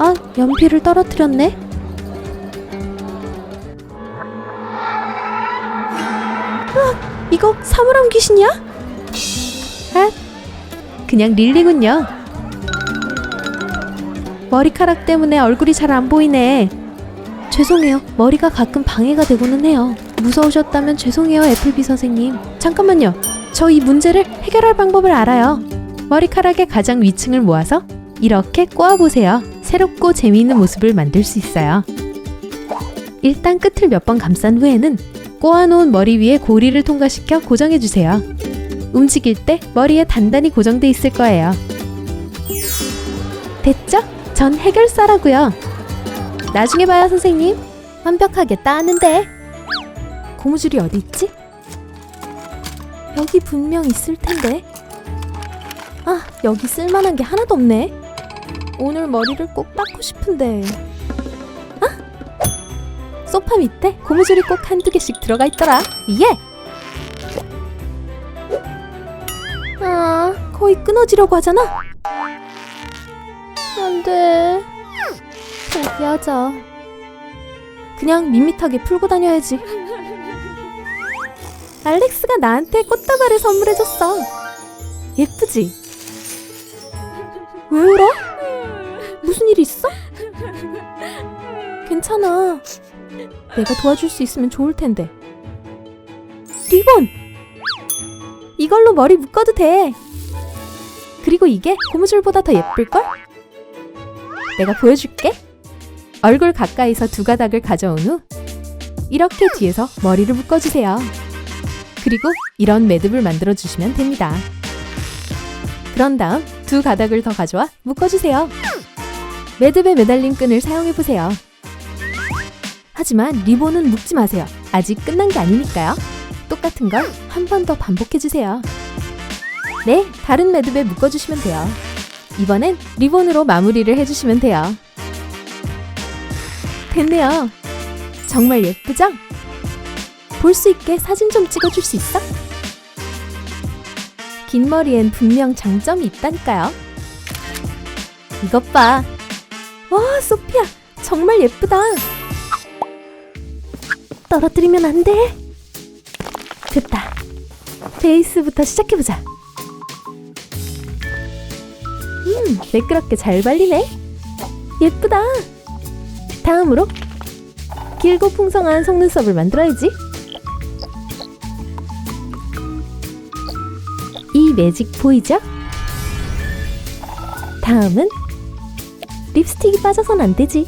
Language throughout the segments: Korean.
아, 연필을 떨어뜨렸네. 아, 이거 사물함 귀신이야? 아, 그냥 릴리군요. 머리카락 때문에 얼굴이 잘 안 보이네. 죄송해요. 머리가 가끔 방해가 되고는 해요. 무서우셨다면 죄송해요, 애플비 선생님. 잠깐만요. 저 이 문제를 해결할 방법을 알아요. 머리카락의 가장 위층을 모아서 이렇게 꼬아보세요. 새롭고 재미있는 모습을 만들 수 있어요. 일단 끝을 몇 번 감싼 후에는 꼬아놓은 머리 위에 고리를 통과시켜 고정해주세요. 움직일 때 머리에 단단히 고정돼 있을 거예요. 됐죠? 전 해결사라고요. 나중에 봐요, 선생님. 완벽하게 따는데. 고무줄이 어디 있지? 여기 분명 있을 텐데. 아, 여기 쓸만한 게 하나도 없네. 오늘 머리를 꼭 닦고 싶은데. 아? 소파 밑에 고무줄이 꼭 한두 개씩 들어가 있더라. 예! 아, 거의 끊어지려고 하잖아. 안 돼. 포기하자. 그냥 밋밋하게 풀고 다녀야지. 알렉스가 나한테 꽃다발을 선물해줬어. 예쁘지? 왜 울어? 무슨 일 있어? 괜찮아. 내가 도와줄 수 있으면 좋을 텐데. 리본! 이걸로 머리 묶어도 돼. 그리고 이게 고무줄보다 더 예쁠걸? 내가 보여줄게. 얼굴 가까이서 두 가닥을 가져온 후 이렇게 뒤에서 머리를 묶어주세요. 그리고 이런 매듭을 만들어 주시면 됩니다. 그런 다음 두 가닥을 더 가져와 묶어주세요. 매듭에 매달린 끈을 사용해 보세요. 하지만 리본은 묶지 마세요. 아직 끝난 게 아니니까요. 똑같은 걸 한 번 더 반복해 주세요. 네, 다른 매듭에 묶어주시면 돼요. 이번엔 리본으로 마무리를 해주시면 돼요. 됐네요. 정말 예쁘죠? 볼 수 있게 사진 좀 찍어줄 수 있어? 긴 머리엔 분명 장점이 있다니까요. 이것 봐. 와, 소피아. 정말 예쁘다. 떨어뜨리면 안 돼. 됐다. 베이스부터 시작해보자. 음, 매끄럽게 잘 발리네. 예쁘다. 다음으로 길고 풍성한 속눈썹을 만들어야지. 이 매직 보이죠? 다음은 립스틱이 빠져선 안 되지.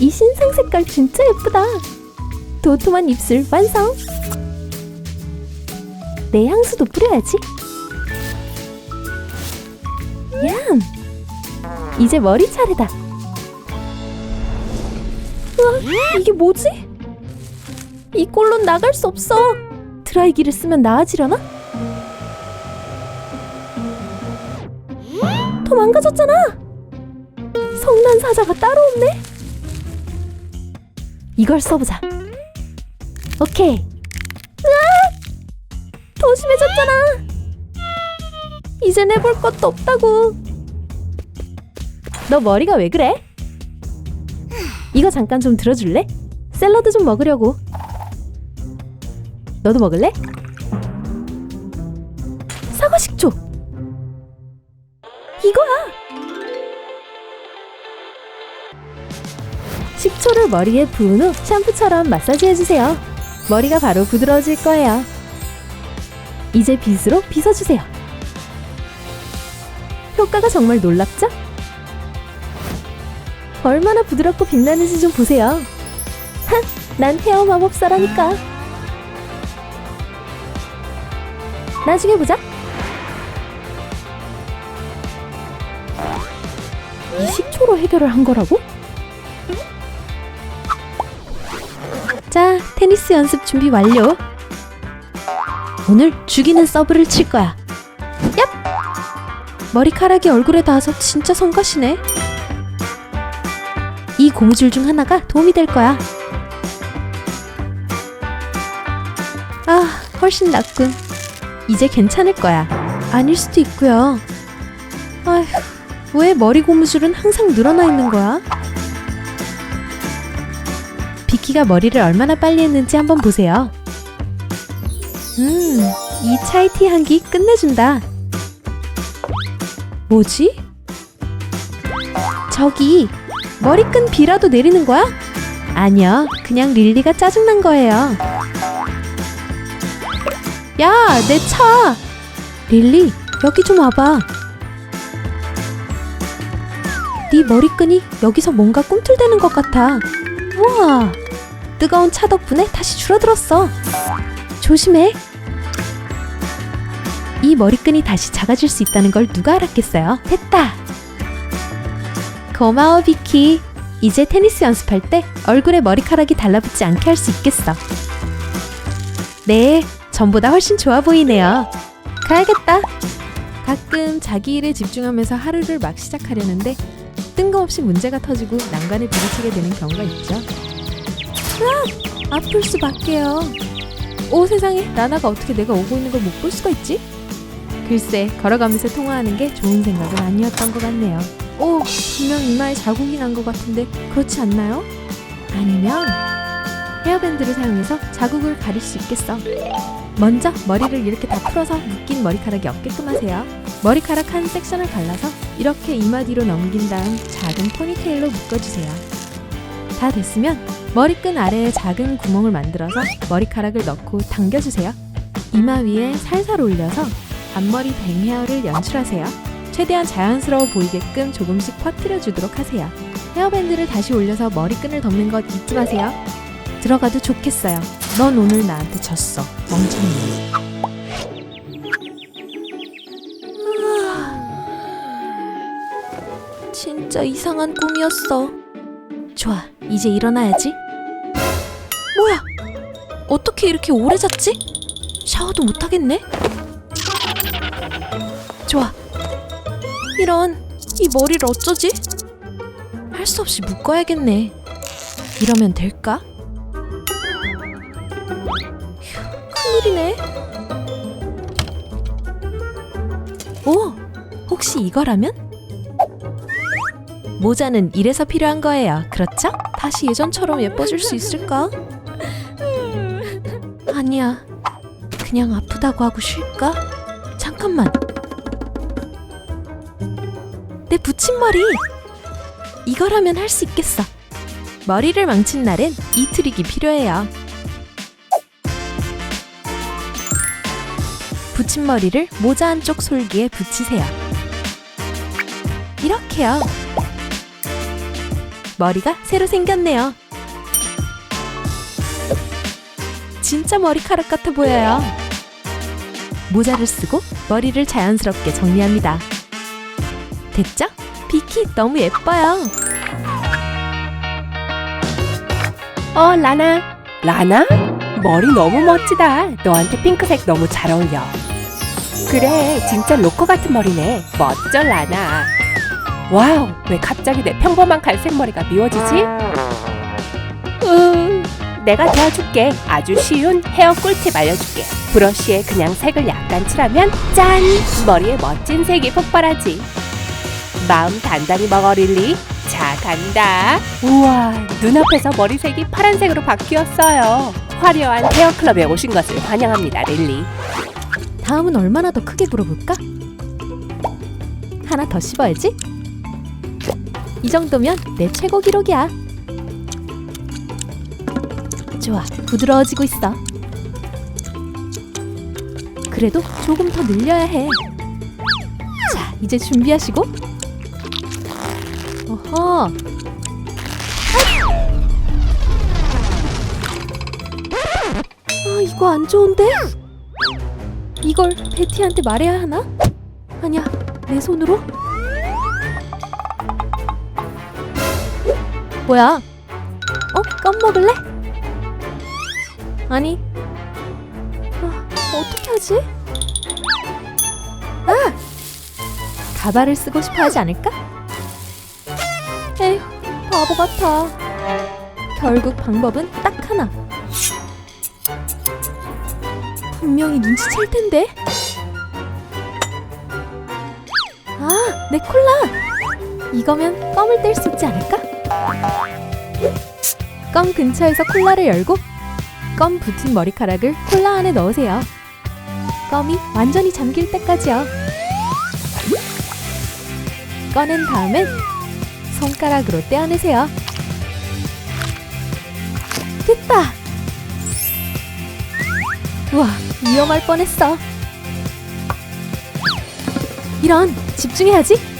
이 신상 색깔 진짜 예쁘다. 도톰한 입술 완성. 내 향수도 뿌려야지. 얌. 이제 머리 차례다. 우와, 이게 뭐지? 이 꼴론 나갈 수 없어. 드라이기를 쓰면 나아지려나? 더 망가졌잖아. 성난 사자가 따로 없네. 이걸 써보자. 오케이. 으아! 더 심해졌잖아. 이젠 해볼 것도 없다고. 너 머리가 왜 그래? 이거 잠깐 좀 들어줄래? 샐러드 좀 먹으려고. 너도 먹을래? 사과 식초. 이거야. 식초를 머리에 부은 후 샴푸처럼 마사지 해주세요. 머리가 바로 부드러워질 거예요. 이제 빗으로 빗어주세요. 효과가 정말 놀랍죠? 얼마나 부드럽고 빛나는지 좀 보세요. 하, 난 헤어 마법사라니까. 나중에 보자. 이 식초로 해결을 한 거라고? 자, 테니스 연습 준비 완료. 오늘 죽이는 서브를 칠 거야. 얍! 머리카락이 얼굴에 닿아서 진짜 성가시네. 이 고무줄 중 하나가 도움이 될 거야. 아, 훨씬 낫군. 이제 괜찮을 거야. 아닐 수도 있고요. 아휴, 왜 머리 고무줄은 항상 늘어나 있는 거야? 비키가 머리를 얼마나 빨리 했는지 한번 보세요. 음, 이 차이티 향기 끝내준다. 뭐지? 저기 머리끈 비라도 내리는 거야? 아니요, 그냥 릴리가 짜증난 거예요. 야, 내 차! 릴리, 여기 좀 와봐. 네 머리끈이 여기서 뭔가 꿈틀대는 것 같아. 우와, 뜨거운 차 덕분에 다시 줄어들었어. 조심해. 이 머리끈이 다시 작아질 수 있다는 걸 누가 알았겠어요? 됐다. 고마워, 비키. 이제 테니스 연습할 때 얼굴에 머리카락이 달라붙지 않게 할 수 있겠어. 네, 전보다 훨씬 좋아 보이네요. 가야겠다. 가끔 자기 일에 집중하면서 하루를 막 시작하려는데 뜬금없이 문제가 터지고 난관에 부딪히게 되는 경우가 있죠. 아, 아플 수밖에요. 오 세상에, 나나가 어떻게 내가 오고 있는 걸 못 볼 수가 있지? 글쎄, 걸어가면서 통화하는 게 좋은 생각은 아니었던 것 같네요. 오, 분명 이마에 자국이 난 것 같은데 그렇지 않나요? 아니면 헤어밴드를 사용해서 자국을 가릴 수 있겠어. 먼저 머리를 이렇게 다 풀어서 묶인 머리카락이 없게끔 하세요. 머리카락 한 섹션을 갈라서 이렇게 이마 뒤로 넘긴 다음 작은 포니테일로 묶어주세요. 다 됐으면 머리끈 아래에 작은 구멍을 만들어서 머리카락을 넣고 당겨주세요. 이마 위에 살살 올려서 앞머리 뱅 헤어를 연출하세요. 최대한 자연스러워 보이게끔 조금씩 퍼뜨려 주도록 하세요. 헤어밴드를 다시 올려서 머리끈을 덮는 것 잊지 마세요. 들어가도 좋겠어요. 넌 오늘 나한테 졌어. 멍청이. 진짜 이상한 꿈이었어. 좋아, 이제 일어나야지. 뭐야? 어떻게 이렇게 오래 잤지? 샤워도 못 하겠네. 좋아. 이런 이 머리를 어쩌지? 할 수 없이 묶어야겠네. 이러면 될까? 큰일이네. 오, 혹시 이거라면? 모자는 이래서 필요한 거예요. 그렇죠? 다시 예전처럼 예뻐질 수 있을까? 아니야. 그냥 아프다고 하고 쉴까? 잠깐만. 내 붙임머리. 이거라면 할 수 있겠어. 머리를 망친 날엔 이 트릭이 필요해요. 붙임머리를 모자 한쪽 솔기에 붙이세요. 이렇게요. 머리가 새로 생겼네요. 진짜 머리카락 같아 보여요. 모자를 쓰고 머리를 자연스럽게 정리합니다. 됐죠? 비키 너무 예뻐요. 어, 라나. 라나? 머리 너무 멋지다. 너한테 핑크색 너무 잘 어울려. 그래, 진짜 로커 같은 머리네. 멋져, 라나. 와우, 왜 갑자기 내 평범한 갈색 머리가 미워지지? 음, 내가 도와줄게. 아주 쉬운 헤어 꿀팁 알려줄게. 브러쉬에 그냥 색을 약간 칠하면 짠! 머리에 멋진 색이 폭발하지. 마음 단단히 먹어, 릴리. 자, 간다. 우와, 눈앞에서 머리색이 파란색으로 바뀌었어요. 화려한 헤어클럽에 오신 것을 환영합니다, 릴리. 다음은 얼마나 더 크게 불어볼까? 하나 더 씹어야지. 이 정도면 내 최고 기록이야. 좋아, 부드러워지고 있어. 그래도 조금 더 늘려야 해. 자, 이제 준비하시고. 어허. 이거 안 좋은데? 이걸 베티한테 말해야 하나? 아니야, 내 손으로? 뭐야? 어? 껌 먹을래? 아니. 아, 어떻게 하지? 아! 가발을 쓰고 싶어 하지 않을까? 에휴, 바보 같아. 결국 방법은 분명히 눈치챌 텐데. 아, 내 콜라. 이거면 껌을 뗄 수 있지 않을까? 껌 근처에서 콜라를 열고 껌 붙은 머리카락을 콜라 안에 넣으세요. 껌이 완전히 잠길 때까지요. 꺼낸 다음엔 손가락으로 떼어내세요. 됐다! 우와, 위험할 뻔했어. 이런, 집중해야지.